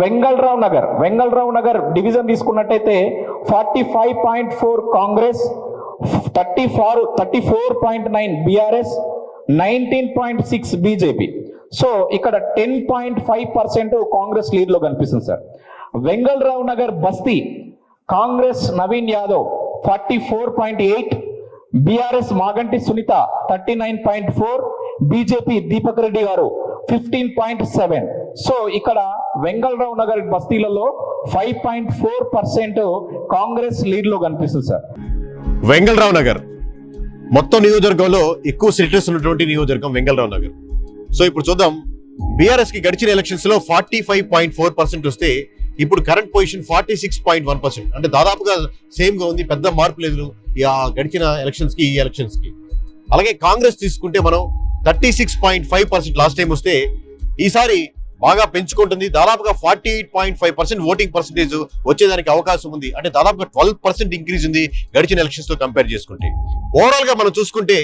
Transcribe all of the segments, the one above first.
Vengala Rao Nagar Vengal Rao Nagar division తీసుకున్నట్టయితే forty five point four Congress thirty four thirty four point nine BRS nineteen point six BJP. So ఇక్కడ ten point five percent Congress లీడ్లో కనిపిస్తుంది sir. Vengal Rao Nagar basti Congress Naveen Yadav forty four point eight BRS Maganti Sunitha thirty nine point four BJP Deepak Reddy garu fifteen point seven so ఇక్కడ Vengal Rao Nagar బస్తీలలో five point four percent Congress లీడ్లో కనిపిస్తుంది sir. Vengal Rao Nagar. మొత్తం నియోజకవర్గంలో ఎక్కువ settles ఉన్నటువంటి నియోజకవర్గం Vengala Rao Nagar. So ఇప్పుడు చూద్దాం. బీఆర్ఎస్కి గడిచిన ఎలక్షన్స్లో forty five point four percent వస్తే ఇప్పుడు current position forty six point one percent అంటే దాదాపుగా సేమ్గా ఉంది పెద్ద మార్పు లేదు గడిచిన ఎలక్షన్స్కి ఈ ఎలక్షన్స్కి అలాగే కాంగ్రెస్ తీసుకుంటే మనం thirty six point five percent last time వస్తే ఈసారి బాగా పెంచుకుంటుంది. దాదాపుగా forty eight point five percent voting percentage వచ్చేదానికి అవకాశం ఉంది. అంటే దాదాపుగా ట్వెల్వ్ పర్సెంట్ ఇంక్రీజ్ ఉంది గడిచిన ఎలక్షన్స్తో కంపేర్ చేసుకుంటే. ఓవరాల్గా మనం చూసుకుంటే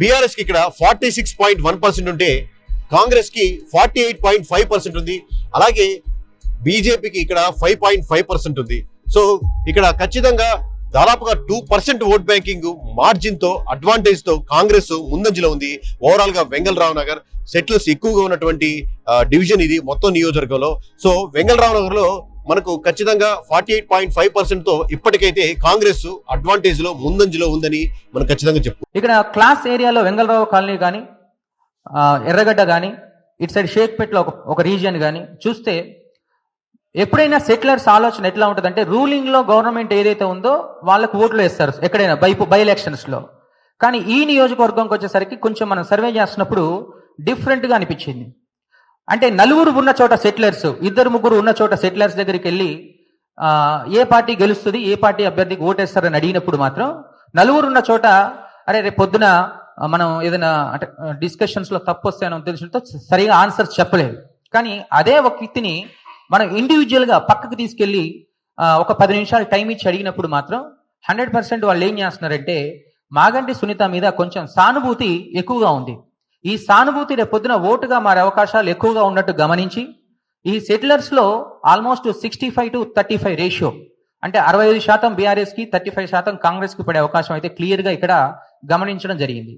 బీఆర్ఎస్కి ఇక్కడ forty six point one percent ఉంటే కాంగ్రెస్కి forty eight point five percent ఉంది. అలాగే బీజేపీకి ఇక్కడ ఫైవ్ పాయింట్ ఫైవ్ పర్సెంట్ ఉంది. సో ఇక్కడ ఖచ్చితంగా దాదాపుగా టూ పర్సెంట్ ఓట్ బ్యాంకింగ్ మార్జిన్తో అడ్వాంటేజ్తో కాంగ్రెస్ ముందంజలో ఉంది. ఓవరాల్గా వెంగళరావు నగర్ సెటిల్స్ ఎక్కువగా ఉన్నటువంటి డివిజన్ ఇది మొత్తం నియోజకవర్గంలో. సో వెంగళరావు నగర్లో మనకు ఖచ్చితంగా ఫార్టీ ఎయిట్ పాయింట్ ఫైవ్ పర్సెంట్తో ఇప్పటికైతే కాంగ్రెస్ అడ్వాంటేజ్లో ముందంజలో ఉందని మనం ఖచ్చితంగా చెప్పు. ఇక్కడ క్లాస్ ఏరియాలో వెంగళరావు కాలనీ కానీ ఎర్రగడ్డ కానీ ఇటు సైడ్ షేక్పేట్లో ఒక ఒక రీజియన్ కానీ చూస్తే ఎప్పుడైనా సెటిలర్స్ ఆలోచన ఎట్లా ఉంటుందంటే రూలింగ్లో గవర్నమెంట్ ఏదైతే ఉందో వాళ్ళకు ఓట్లు వేస్తారు ఎక్కడైనా బై బై ఎలక్షన్స్లో. కానీ ఈ నియోజకవర్గంకి వచ్చేసరికి కొంచెం మనం సర్వే చేస్తున్నప్పుడు డిఫరెంట్గా అనిపించింది. అంటే నలుగురు ఉన్న చోట సెటిలర్స్ ఇద్దరు ముగ్గురు ఉన్న చోట సెటిలర్స్ దగ్గరికి వెళ్ళి ఏ పార్టీ గెలుస్తుంది ఏ పార్టీ అభ్యర్థికి ఓటేస్తారని అడిగినప్పుడు మాత్రం నలుగురు ఉన్న చోట అరే రేపు పొద్దున మనం ఏదైనా అంటే డిస్కషన్స్లో తప్పు వస్తాయని ఉద్దేశంతో సరిగా ఆన్సర్ చెప్పలేదు. కానీ అదే ఒక వ్యక్తిని మనం ఇండివిజువల్గా పక్కకు తీసుకెళ్ళి ఒక పది నిమిషాలు టైం ఇచ్చి అడిగినప్పుడు మాత్రం హండ్రెడ్ పర్సెంట్ వాళ్ళు ఏం చేస్తున్నారంటే మాగంటి సునీత మీద కొంచెం సానుభూతి ఎక్కువగా ఉంది. ఈ సానుభూతి రేపొద్దున ఓటుగా మారే అవకాశాలు ఎక్కువగా ఉన్నట్టు గమనించి ఈ సెటిలర్స్లో almost sixty five to thirty five ratio అంటే అరవై ఐదు శాతం బీఆర్ఎస్కి థర్టీ ఫైవ్ శాతం కాంగ్రెస్కి పడే అవకాశం అయితే క్లియర్గా ఇక్కడ గమనించడం జరిగింది.